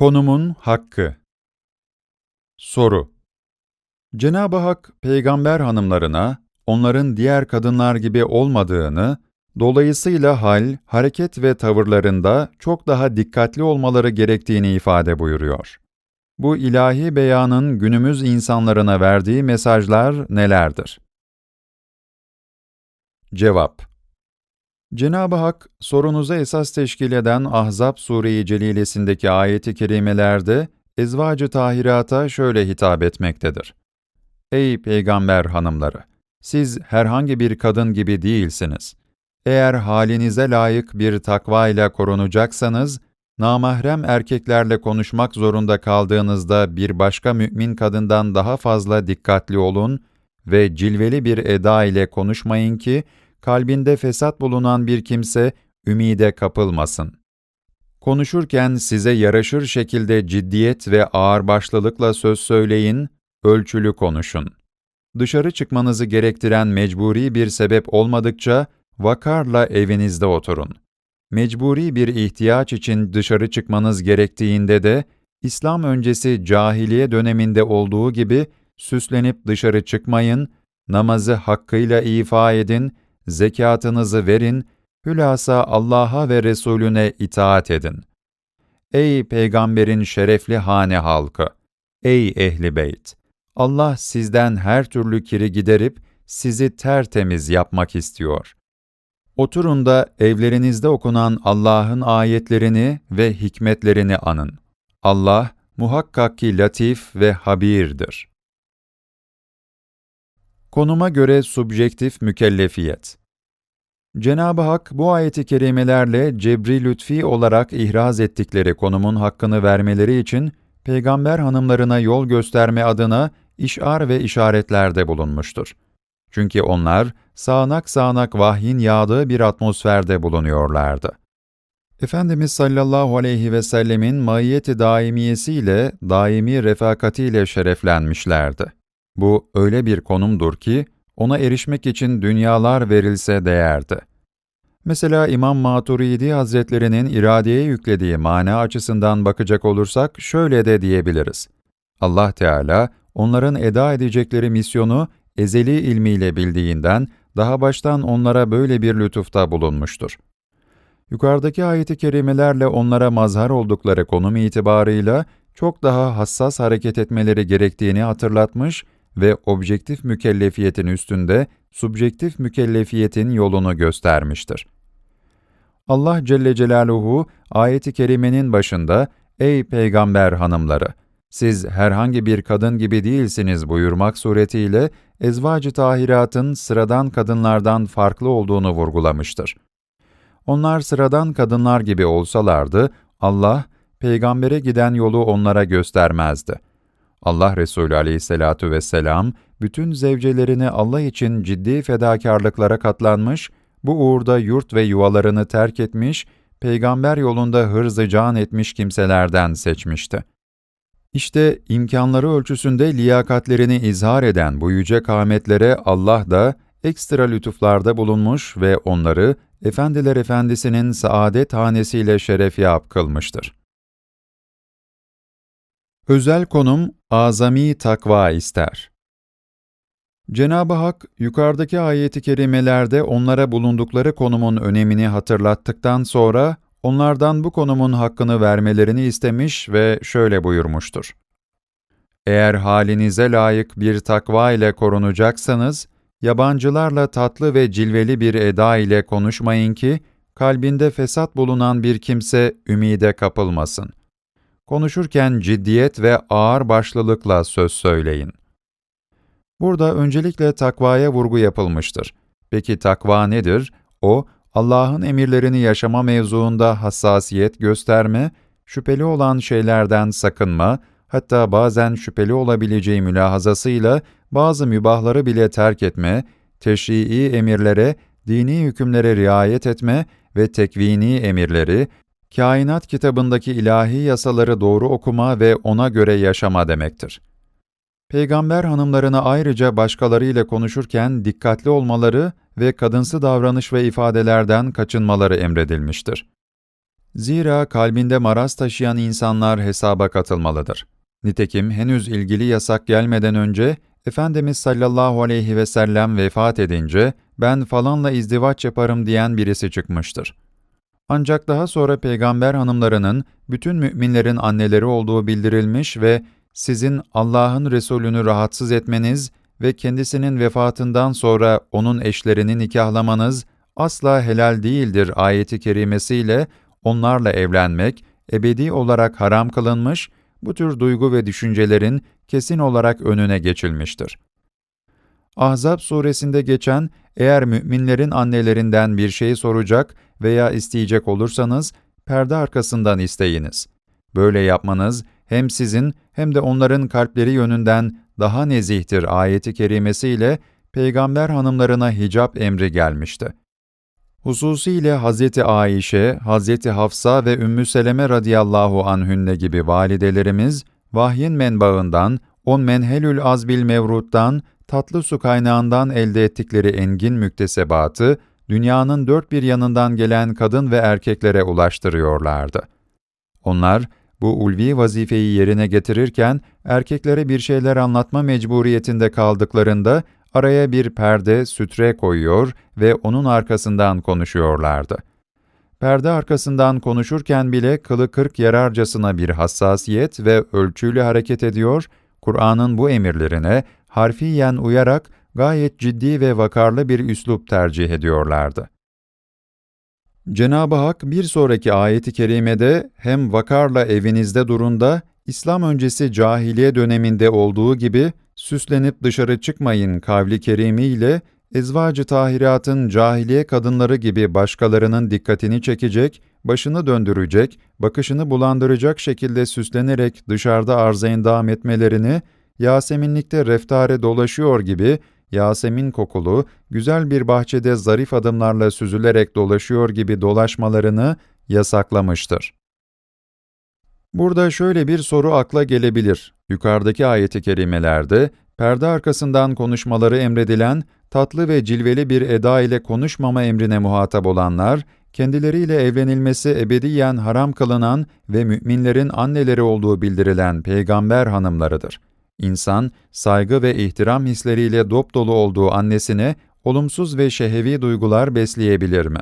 Konumun hakkı Soru Cenab-ı Hak, peygamber hanımlarına, onların diğer kadınlar gibi olmadığını, dolayısıyla hal, hareket ve tavırlarında çok daha dikkatli olmaları gerektiğini ifade buyuruyor. Bu ilahi beyanın günümüz insanlarına verdiği mesajlar nelerdir? Cevap Cenab-ı Hak, sorunuza esas teşkil eden Ahzab Sure-i Celilesindeki ayeti kerimelerde, ezvacı tahirata şöyle hitap etmektedir. Ey peygamber hanımları! Siz herhangi bir kadın gibi değilsiniz. Eğer halinize layık bir takva ile korunacaksanız, namahrem erkeklerle konuşmak zorunda kaldığınızda bir başka mümin kadından daha fazla dikkatli olun ve cilveli bir eda ile konuşmayın ki, kalbinde fesat bulunan bir kimse ümide kapılmasın. Konuşurken size yaraşır şekilde ciddiyet ve ağırbaşlılıkla söz söyleyin, ölçülü konuşun. Dışarı çıkmanızı gerektiren mecburi bir sebep olmadıkça, vakarla evinizde oturun. Mecburi bir ihtiyaç için dışarı çıkmanız gerektiğinde de, İslam öncesi cahiliye döneminde olduğu gibi süslenip dışarı çıkmayın, namazı hakkıyla ifa edin, zekatınızı verin, hülasa Allah'a ve Resulüne itaat edin. Ey peygamberin şerefli hane halkı! Ey ehli beyt! Allah sizden her türlü kiri giderip sizi tertemiz yapmak istiyor. Oturun da evlerinizde okunan Allah'ın ayetlerini ve hikmetlerini anın. Allah muhakkak ki latif ve habirdir. Konuma göre subjektif mükellefiyet Cenab-ı Hak bu ayeti kerimelerle cebri lütfi olarak ihraz ettikleri konumun hakkını vermeleri için peygamber hanımlarına yol gösterme adına işar ve işaretlerde bulunmuştur. Çünkü onlar sağanak sağanak vahyin yağdığı bir atmosferde bulunuyorlardı. Efendimiz sallallahu aleyhi ve sellemin maiyeti daimiyesiyle, daimi refakatiyle şereflenmişlerdi. Bu öyle bir konumdur ki, ona erişmek için dünyalar verilse değerdi. Mesela İmam Maturidi Hazretlerinin iradeye yüklediği mana açısından bakacak olursak şöyle de diyebiliriz. Allah Teala onların eda edecekleri misyonu ezeli ilmiyle bildiğinden daha baştan onlara böyle bir lütufta bulunmuştur. Yukarıdaki ayeti kerimelerle onlara mazhar oldukları konum itibarıyla çok daha hassas hareket etmeleri gerektiğini hatırlatmış ve objektif mükellefiyetin üstünde subjektif mükellefiyetin yolunu göstermiştir. Allah Celle Celaluhu ayeti kerimenin başında "Ey peygamber hanımları, siz herhangi bir kadın gibi değilsiniz." buyurmak suretiyle ezvacı tahiratın sıradan kadınlardan farklı olduğunu vurgulamıştır. Onlar sıradan kadınlar gibi olsalardı, Allah, peygambere giden yolu onlara göstermezdi. Allah Resulü aleyhissalatu vesselam, bütün zevcelerini Allah için ciddi fedakarlıklara katlanmış, bu uğurda yurt ve yuvalarını terk etmiş, peygamber yolunda hırzı can etmiş kimselerden seçmişti. İşte imkanları ölçüsünde liyakatlerini izhar eden bu yüce kâmetlere Allah da ekstra lütuflarda bulunmuş ve onları Efendiler Efendisi'nin saadet hanesiyle şerefyap kılmıştır. Özel konum, azami takva ister. Cenab-ı Hak, yukarıdaki ayeti kerimelerde onlara bulundukları konumun önemini hatırlattıktan sonra, onlardan bu konumun hakkını vermelerini istemiş ve şöyle buyurmuştur. Eğer halinize layık bir takva ile korunacaksanız, yabancılarla tatlı ve cilveli bir eda ile konuşmayın ki, kalbinde fesat bulunan bir kimse ümide kapılmasın. Konuşurken ciddiyet ve ağır başlılıkla söz söyleyin. Burada öncelikle takvaya vurgu yapılmıştır. Peki takva nedir? O, Allah'ın emirlerini yaşama mevzuunda hassasiyet gösterme, şüpheli olan şeylerden sakınma, hatta bazen şüpheli olabileceği mülahazasıyla bazı mübahları bile terk etme, teşrii emirlere, dini hükümlere riayet etme ve tekvini emirleri, kainat kitabındaki ilahi yasaları doğru okuma ve ona göre yaşama demektir. Peygamber hanımlarına ayrıca başkalarıyla konuşurken dikkatli olmaları ve kadınsı davranış ve ifadelerden kaçınmaları emredilmiştir. Zira kalbinde maraz taşıyan insanlar hesaba katılmalıdır. Nitekim henüz ilgili yasak gelmeden önce Efendimiz sallallahu aleyhi ve sellem vefat edince ben falanla izdivaç yaparım diyen birisi çıkmıştır. Ancak daha sonra peygamber hanımlarının bütün müminlerin anneleri olduğu bildirilmiş ve sizin Allah'ın Resulünü rahatsız etmeniz ve kendisinin vefatından sonra onun eşlerini nikahlamanız asla helal değildir ayeti kerimesiyle onlarla evlenmek ebedi olarak haram kılınmış, bu tür duygu ve düşüncelerin kesin olarak önüne geçilmiştir. Ahzab suresinde geçen, eğer müminlerin annelerinden bir şey soracak veya isteyecek olursanız, perde arkasından isteyiniz. Böyle yapmanız, hem sizin hem de onların kalpleri yönünden daha nezihtir ayeti kerimesiyle peygamber hanımlarına hicap emri gelmişti. Hususiyle Hz. Aişe, Hz. Hafsa ve Ümmü Seleme radıyallahu anhünne gibi validelerimiz, vahyin menbaından, on menhelül azbil mevruttan, tatlı su kaynağından elde ettikleri engin müktesebatı, dünyanın dört bir yanından gelen kadın ve erkeklere ulaştırıyorlardı. Onlar, bu ulvi vazifeyi yerine getirirken, erkeklere bir şeyler anlatma mecburiyetinde kaldıklarında, araya bir perde, sütre koyuyor ve onun arkasından konuşuyorlardı. Perde arkasından konuşurken bile kılı kırk yararcasına bir hassasiyet ve ölçüyle hareket ediyor, Kur'an'ın bu emirlerine harfiyen uyarak gayet ciddi ve vakarlı bir üslup tercih ediyorlardı. Cenab-ı Hak bir sonraki ayeti kerimede hem vakarla evinizde durunda, İslam öncesi cahiliye döneminde olduğu gibi süslenip dışarı çıkmayın kavli kerimiyle ezvacı tahiratın cahiliye kadınları gibi başkalarının dikkatini çekecek, başını döndürecek, bakışını bulandıracak şekilde süslenerek dışarıda arza endam etmelerini, Yaseminlikte reftare dolaşıyor gibi Yasemin kokulu, güzel bir bahçede zarif adımlarla süzülerek dolaşıyor gibi dolaşmalarını yasaklamıştır. Burada şöyle bir soru akla gelebilir. Yukarıdaki ayeti kerimelerde, perde arkasından konuşmaları emredilen, tatlı ve cilveli bir eda ile konuşmama emrine muhatap olanlar, kendileriyle evlenilmesi ebediyen haram kılınan ve müminlerin anneleri olduğu bildirilen peygamber hanımlarıdır. İnsan, saygı ve ihtiram hisleriyle dop dolu olduğu annesine olumsuz ve şehevi duygular besleyebilir mi?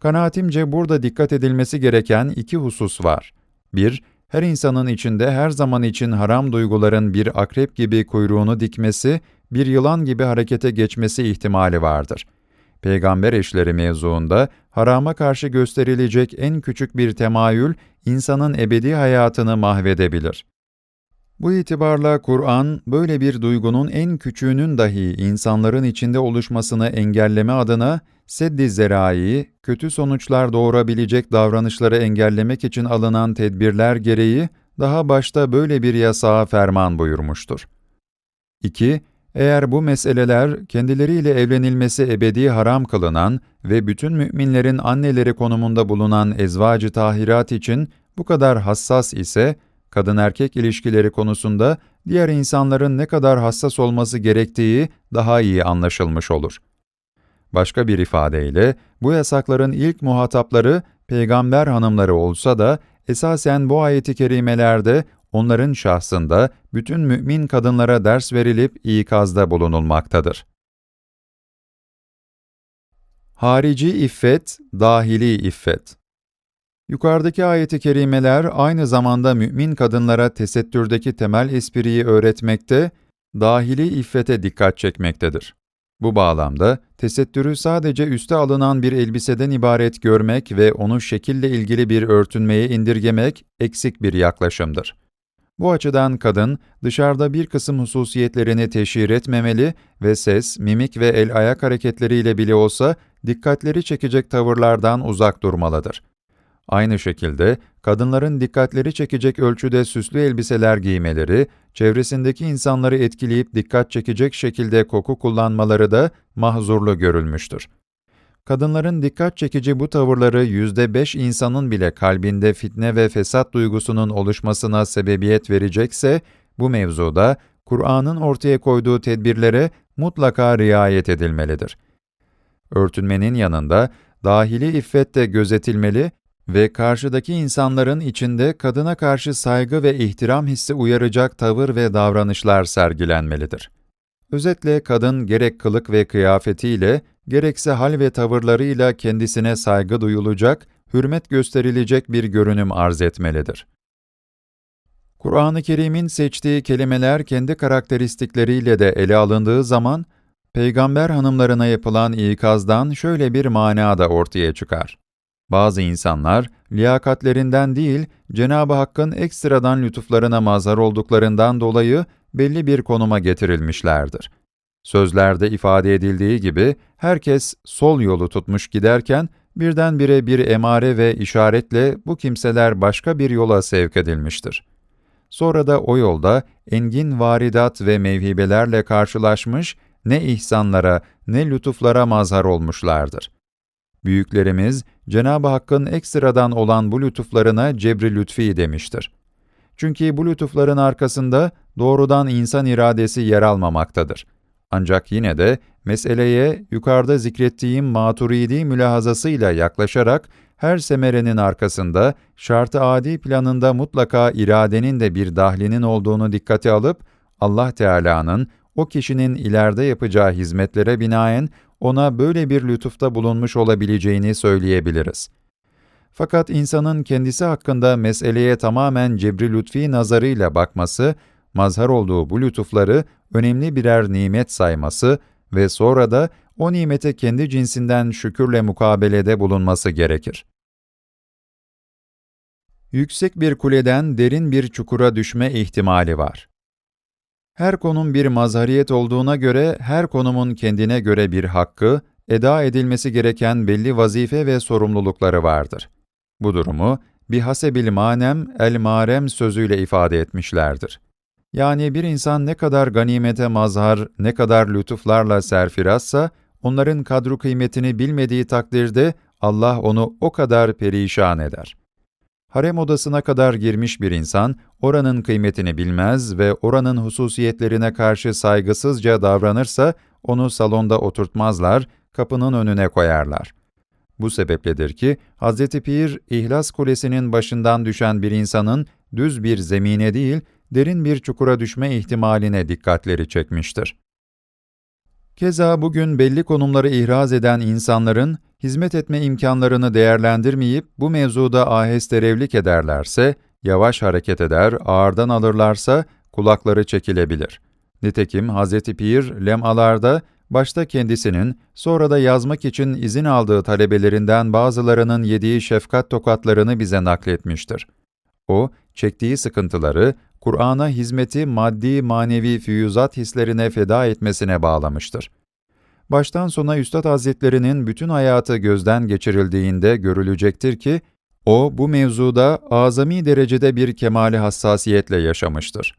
Kanaatimce burada dikkat edilmesi gereken iki husus var. 1. Her insanın içinde her zaman için haram duyguların bir akrep gibi kuyruğunu dikmesi, bir yılan gibi harekete geçmesi ihtimali vardır. Peygamber eşleri mevzuunda harama karşı gösterilecek en küçük bir temayül, insanın ebedi hayatını mahvedebilir. Bu itibarla Kur'an, böyle bir duygunun en küçüğünün dahi insanların içinde oluşmasını engelleme adına, seddi zerai, kötü sonuçlar doğurabilecek davranışları engellemek için alınan tedbirler gereği, daha başta böyle bir yasağa ferman buyurmuştur. 2. Eğer bu meseleler kendileriyle evlenilmesi ebedi haram kılınan ve bütün müminlerin anneleri konumunda bulunan ezvacı tahirat için bu kadar hassas ise, kadın-erkek ilişkileri konusunda diğer insanların ne kadar hassas olması gerektiği daha iyi anlaşılmış olur. Başka bir ifadeyle, bu yasakların ilk muhatapları peygamber hanımları olsa da, esasen bu ayeti kerimelerde onların şahsında bütün mümin kadınlara ders verilip ikazda bulunulmaktadır. Harici iffet, dahili iffet Yukarıdaki ayeti kerimeler aynı zamanda mümin kadınlara tesettürdeki temel espriyi öğretmekte, dahili iffete dikkat çekmektedir. Bu bağlamda, tesettürü sadece üste alınan bir elbiseden ibaret görmek ve onu şekille ilgili bir örtünmeye indirgemek eksik bir yaklaşımdır. Bu açıdan kadın, dışarıda bir kısım hususiyetlerini teşhir etmemeli ve ses, mimik ve el-ayak hareketleriyle bile olsa dikkatleri çekecek tavırlardan uzak durmalıdır. Aynı şekilde, kadınların dikkatleri çekecek ölçüde süslü elbiseler giymeleri, çevresindeki insanları etkileyip dikkat çekecek şekilde koku kullanmaları da mahzurlu görülmüştür. Kadınların dikkat çekici bu tavırları yüzde beş insanın bile kalbinde fitne ve fesat duygusunun oluşmasına sebebiyet verecekse, bu mevzuda Kur'an'ın ortaya koyduğu tedbirlere mutlaka riayet edilmelidir. Örtünmenin yanında dahili iffet de gözetilmeli ve karşıdaki insanların içinde kadına karşı saygı ve ihtiram hissi uyaracak tavır ve davranışlar sergilenmelidir. Özetle kadın gerek kılık ve kıyafetiyle, gerekse hal ve tavırlarıyla kendisine saygı duyulacak, hürmet gösterilecek bir görünüm arz etmelidir. Kur'an-ı Kerim'in seçtiği kelimeler kendi karakteristikleriyle de ele alındığı zaman, peygamber hanımlarına yapılan ikazdan şöyle bir mana da ortaya çıkar. Bazı insanlar, liyakatlerinden değil, Cenab-ı Hakk'ın ekstradan lütuflarına mazhar olduklarından dolayı belli bir konuma getirilmişlerdir. Sözlerde ifade edildiği gibi, herkes sol yolu tutmuş giderken, birdenbire bir emare ve işaretle bu kimseler başka bir yola sevk edilmiştir. Sonra da o yolda engin varidat ve mevhibelerle karşılaşmış, ne ihsanlara ne lütuflara mazhar olmuşlardır. Büyüklerimiz, Cenab-ı Hakk'ın ekstradan olan bu lütuflarına cebri lütfi demiştir. Çünkü bu lütufların arkasında doğrudan insan iradesi yer almamaktadır. Ancak yine de meseleye yukarıda zikrettiğim maturidi mülahazasıyla yaklaşarak her semerenin arkasında şartı adi planında mutlaka iradenin de bir dahlinin olduğunu dikkate alıp Allah Teala'nın o kişinin ileride yapacağı hizmetlere binaen ona böyle bir lütufta bulunmuş olabileceğini söyleyebiliriz. Fakat insanın kendisi hakkında meseleye tamamen cebri lütfi nazarıyla bakması, mazhar olduğu bu lütufları önemli birer nimet sayması ve sonra da o nimete kendi cinsinden şükürle mukabelede bulunması gerekir. Yüksek bir kuleden derin bir çukura düşme ihtimali var. Her konum bir mazhariyet olduğuna göre her konumun kendine göre bir hakkı, eda edilmesi gereken belli vazife ve sorumlulukları vardır. Bu durumu bihasebil manem el marem sözüyle ifade etmişlerdir. Yani bir insan ne kadar ganimete mazhar, ne kadar lütuflarla serfirazsa, onların kadru kıymetini bilmediği takdirde Allah onu o kadar perişan eder. Harem odasına kadar girmiş bir insan, oranın kıymetini bilmez ve oranın hususiyetlerine karşı saygısızca davranırsa, onu salonda oturtmazlar, kapının önüne koyarlar. Bu sebepledir ki, Hz. Pir, İhlas Kulesi'nin başından düşen bir insanın düz bir zemine değil, derin bir çukura düşme ihtimaline dikkatleri çekmiştir. Keza bugün belli konumları ihraz eden insanların, hizmet etme imkanlarını değerlendirmeyip bu mevzuda aheste revlik ederlerse, yavaş hareket eder, ağırdan alırlarsa kulakları çekilebilir. Nitekim Hz. Pir, lemalarda başta kendisinin, sonra da yazmak için izin aldığı talebelerinden bazılarının yediği şefkat tokatlarını bize nakletmiştir. O, çektiği sıkıntıları, Kur'an'a hizmeti maddi manevi füyüzat hislerine feda etmesine bağlamıştır. Baştan sona Üstad Hazretlerinin bütün hayatı gözden geçirildiğinde görülecektir ki, o bu mevzuda azami derecede bir kemali hassasiyetle yaşamıştır.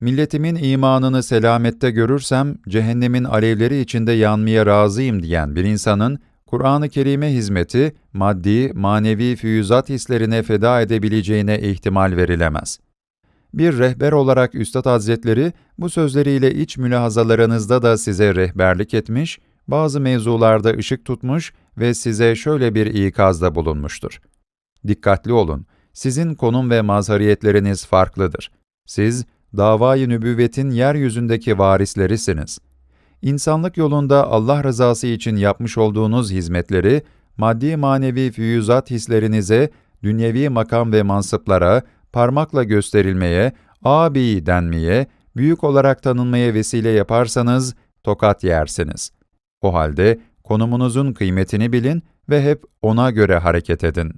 Milletimin imanını selamette görürsem, cehennemin alevleri içinde yanmaya razıyım diyen bir insanın, Kur'an-ı Kerim'e hizmeti, maddi, manevi füyüzat hislerine feda edebileceğine ihtimal verilemez.'' Bir rehber olarak Üstad Hazretleri bu sözleriyle iç mülahazalarınızda da size rehberlik etmiş, bazı mevzularda ışık tutmuş ve size şöyle bir ikazda bulunmuştur. Dikkatli olun, sizin konum ve mazhariyetleriniz farklıdır. Siz, davayı nübüvvetin yeryüzündeki varislerisiniz. İnsanlık yolunda Allah rızası için yapmış olduğunuz hizmetleri, maddi manevi füyüzat hislerinize, dünyevi makam ve mansıplara, parmakla gösterilmeye, abi denmeye, büyük olarak tanınmaya vesile yaparsanız tokat yersiniz. O halde konumunuzun kıymetini bilin ve hep ona göre hareket edin.